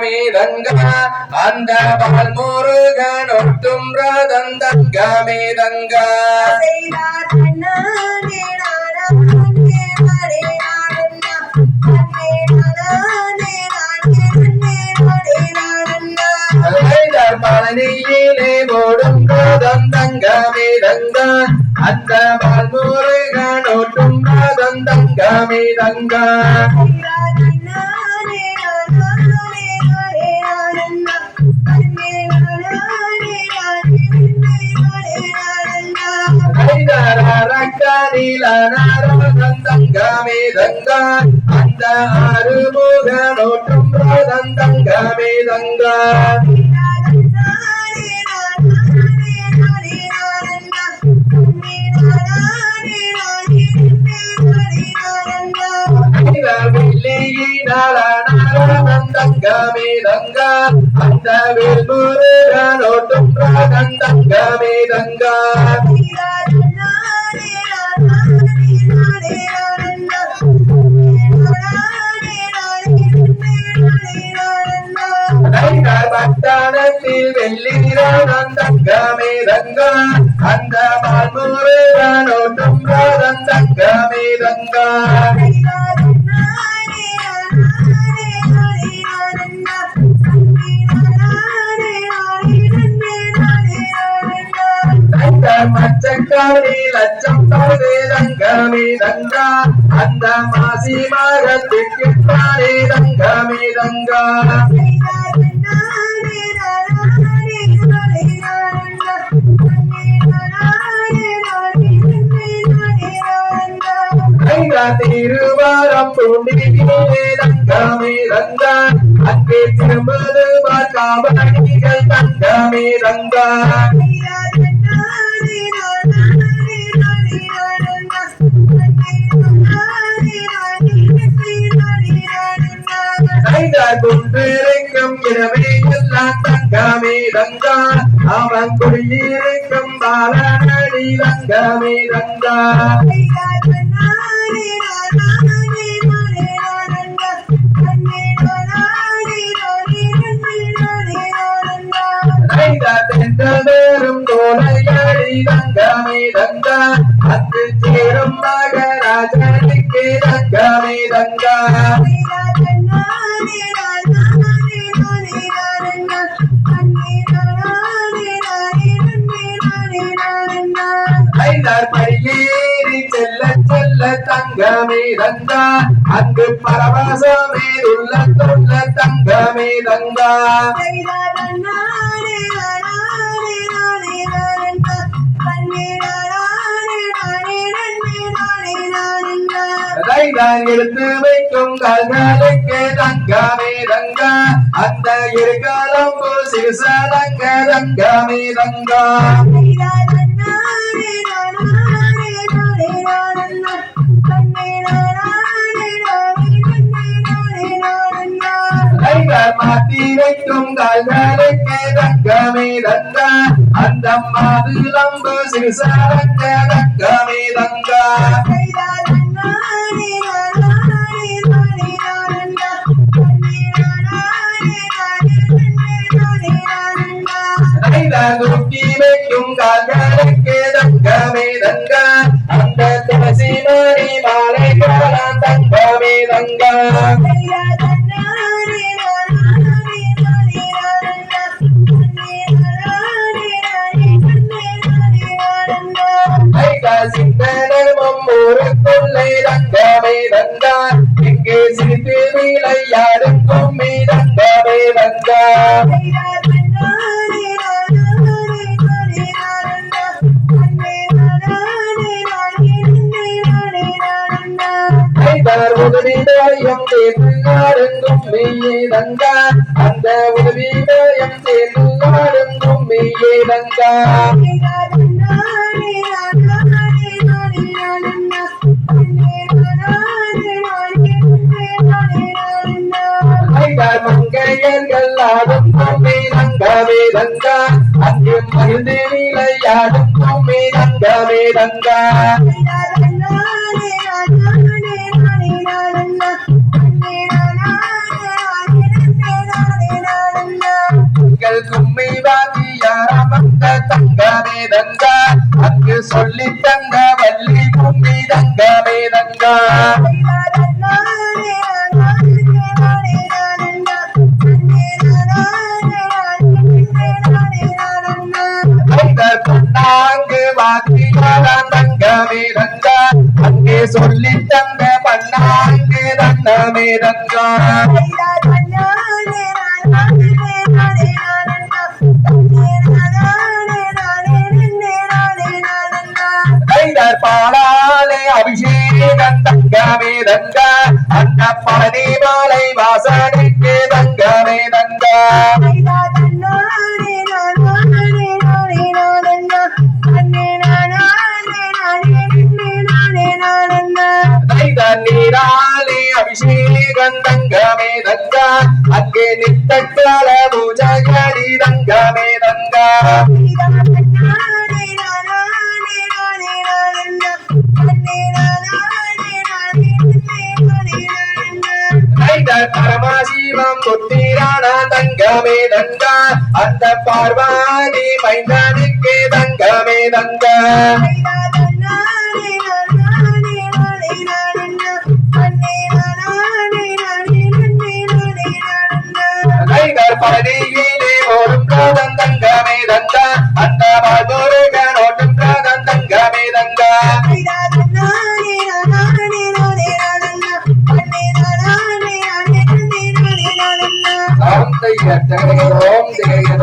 தங்கமேதங்க அந்த பால் முருகன் ஒட்டும் ரதம் தங்கமேதங்க பழனியிலே ஓடும் ரதம் அந்த பால் முருகன் ஒட்டும் ரதம் தங்கமேதங்க தங்கமேதங்க அந்த ஆறுமுகன் ஒட்டும் ரதம் தங்கமேதங்க தங்கமேதங்க அந்த வேல்முருகன் ஒட்டும் ரதம் தங்கமேதங்க பட்டாளத்தில் வெள்ளிரதம் தங்கமேதங்க அந்த பால்முருகன் ஒட்டும் ரதம் தங்கமேதங்க மச்சக்காரி லட்சம் தானே ரங்கமே ரங்கா அந்த மாசி மரத்துக்கு ரங்கமே ரங்கா திருவாரம் தங்கமே தங்க அங்கே திரும்பது காவடிகள் தங்கமே தங்க குன்றிருக்கும் இரவே எல்லாம் தங்கமே தங்க அவன் குடியிருக்கும் பாலநடி ரங்கமே ரங்கா தென்றதேறும் தோலையடி தங்கமே தங்க. அங்கு சேரும் மகராஜனுக்கு தங்கமே தங்க. தங்கமே தங்க அங்கு பரவசமே உள்ள தொல்ல தங்கமே தங்க ரைதான் எடுத்து வைக்கும் கல்களுக்கு தங்கமே தங்க அந்த இருகாலம் சிறுசலங்க தங்கமே தங்க மாத்தி வைக்கும் கல்களுக்கு தங்கமே தங்க அந்த மாதுளம்பு சிறுசலங்க தங்கமே தங்க உதவிதாயம் சேர்ந்து ஆடுங்கும் மெய்யே தங்க அந்த உதவிதாயம் சேர்ந்து ஆடுங்கும் மெய்யே தங்க மங்கையர்கள் ஆடும் கும்மி தங்கமே தங்க அங்கே மகிழ்ந்து விளையாடும் கும்மி தங்கமே தங்க தங்கமே அங்கு சொல்லி தங்க வள்ளி கும்மி தங்க தங்கா பொன்னாங்கு வாத்தியாரம் தங்கமே தங்கா அங்கே சொல்லி தந்த பண்ணாங்கு தங்கமே தங்கா நீராலே அபிஷேகம் தங்கமே தங்கா. அங்கே நித்தக்கால பூஜகடி பரமசிவம் புத்திரான தங்கமே தங்கா. அந்த பார்வாதி மைந்தனுக்கு தங்கமே தங்கா.